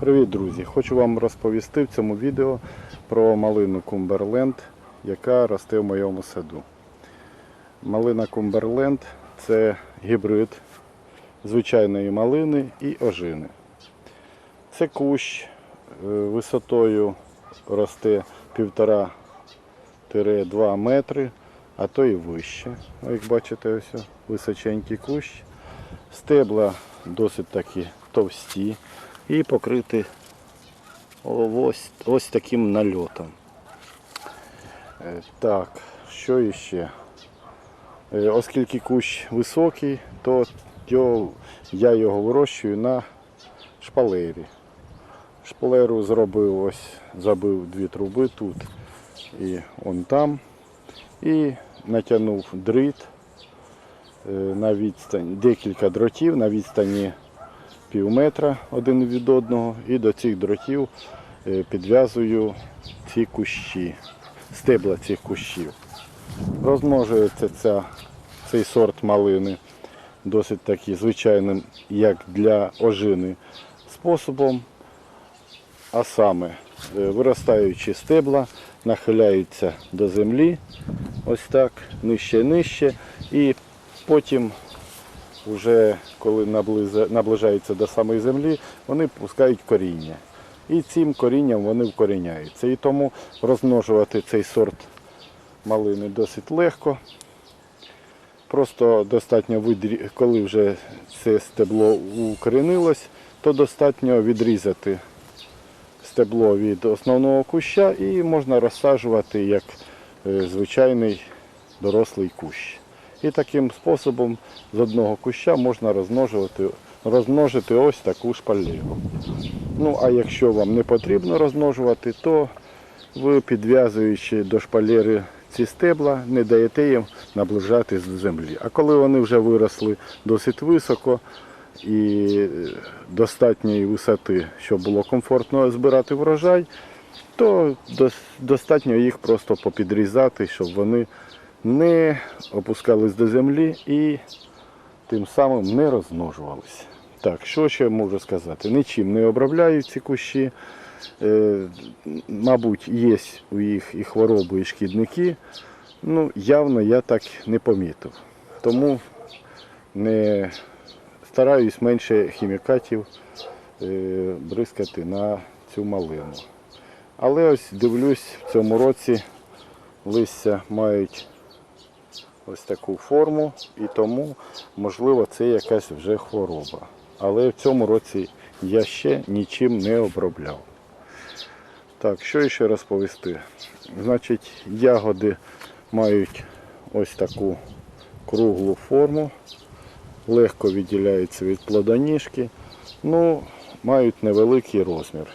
Привіт, друзі! Хочу вам розповісти в цьому відео про малину Кумберленд, яка росте в моєму саду. Малина Кумберленд це гібрид звичайної малини і ожини. Це кущ е, висотою росте 1,5-2 метри, а то і вище. Ну, Як бачите, ось височенький кущ. Стебла досить такі товсті і покриті ось, ось таким нальотом. Е, Так, що іще? Е, Оскільки кущ високий, то я його вирощую на шпалері. Шпалеру зробив ось, забив дві труби тут і он там. І натягнув дріт е, на відстань, декілька дротів на відстані пів метра один від одного. І до цих дротів е, підв'язую ці кущі, стебла цих кущів. Розмножується ця, цей сорт малини досить таки звичайним, як для ожини, способом. А саме е, виростаючі стебла нахиляються до землі, ось так, нижче нижче, і потім, вже коли наближаються до самої землі, вони пускають коріння. І цим корінням вони вкоріняються. І тому розмножувати цей сорт малини досить легко. Просто достатньо коли вже це стебло укорінилось, то достатньо відрізати стебло від основного куща і можна розсаджувати як е, звичайний дорослий кущ. І таким способом з одного куща можна розмножувати, розмножити ось таку шпалеру. Ну а якщо вам не потрібно розмножувати, то ви підв'язуючи до шпалери ці стебла, не даєте їм наближатись до землі. А коли вони вже виросли досить високо і достатньої висоти, щоб було комфортно збирати врожай, то достатньо їх просто попідрізати, щоб вони не опускались до землі і тим самим не розмножувалися. Так, що ще можу сказати? Нічим не обробляю ці кущі. Е, мабуть, є у їх і хвороби, і шкідники. Ну, явно я так не помітив. Тому не стараюсь менше хімікатів е, бризкати на цю малину. Але ось дивлюсь, в цьому році листя мають ось таку форму і тому, можливо, це якась вже хвороба. Але в цьому році я ще нічим не обробляв. Так, що ще розповісти? Значить, ягоди мають ось таку круглу форму, легко відділяються від плодоніжки, ну, мають невеликий розмір.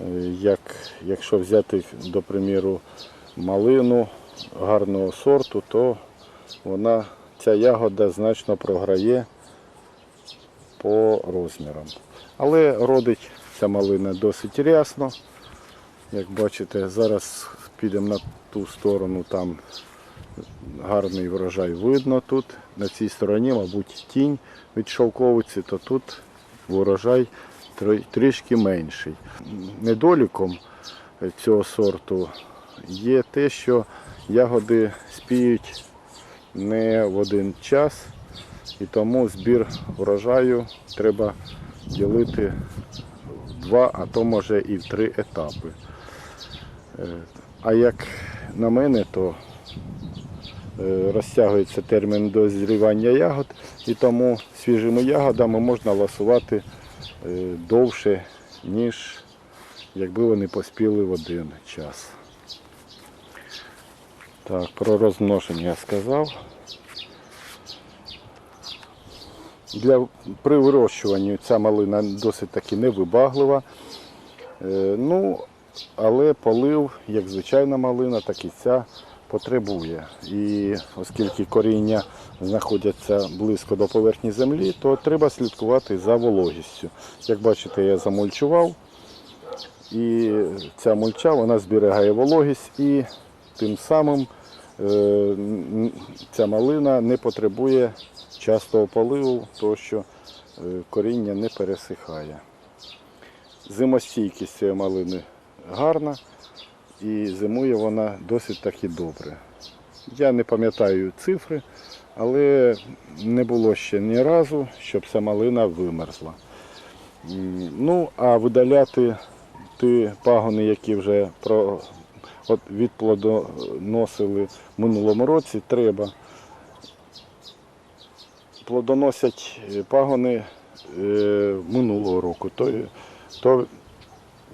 Е, Як, якщо взяти, до приміру, малину гарного сорту, то вона, ця ягода значно програє по розмірам. Але родить ця малина досить рясно. Як бачите, зараз підемо на ту сторону, там гарний врожай видно тут. На цій стороні, мабуть, тінь від шовковиці, то тут урожай трішки менший. Недоліком цього сорту є те, що ягоди спіють не в один час, і тому збір врожаю треба ділити в два, а то може і в три етапи. Е, А як на мене, то е, розтягується термін дозрівання ягод, і тому свіжими ягодами можна ласувати е, довше, ніж якби вони поспіли в один час. Так, про розмноження я сказав. Для, при вирощуванні ця малина досить таки невибаглива. Е, ну, але полив, як звичайна малина, так і ця потребує. І оскільки коріння знаходяться близько до поверхні землі, то треба слідкувати за вологістю. Як бачите, я замульчував, і ця мульча вона зберігає вологість і тим самим ця малина не потребує частого поливу, тому що е, коріння не пересихає. Зимостійкість цієї малини гарна і зимує вона досить таки добре. Я не пам'ятаю цифри, але не було ще ні разу, щоб ця малина вимерзла. Ну, а видаляти ті пагони, які вже от відплодоносили в минулому році, треба. Плодоносять е, пагони е, минулого року. То, то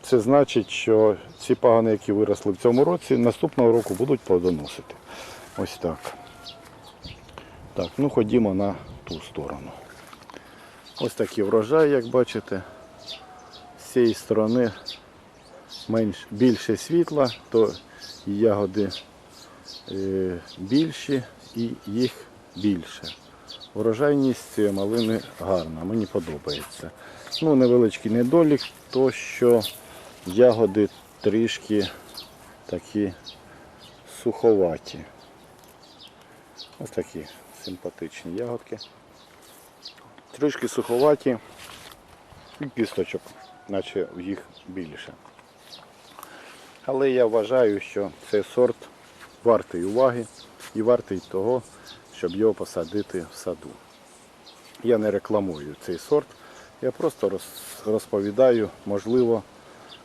це значить, що ці пагони, які виросли в цьому році, наступного року будуть плодоносити. Ось так. Так, ну ходімо на ту сторону. Ось такий врожай, як бачите. З цієї сторони менш, більше світла, то ягоди е, більші і їх більше. Врожайність цієї малини гарна, мені подобається. Ну, невеличкий недолік, то що ягоди трішки такі суховаті. Ось такі симпатичні ягодки. Трішки суховаті і кісточок, наче їх більше. Але я вважаю, що цей сорт вартий уваги і вартий того, щоб його посадити в саду. Я не рекламую цей сорт, я просто розповідаю, можливо,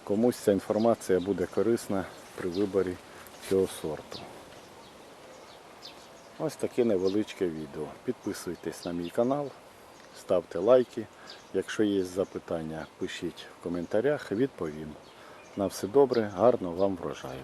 комусь ця інформація буде корисна при виборі цього сорту. Ось таке невеличке відео. Підписуйтесь на мій канал, ставте лайки. Якщо є запитання, пишіть в коментарях, відповім. На все добре, гарного вам врожаю.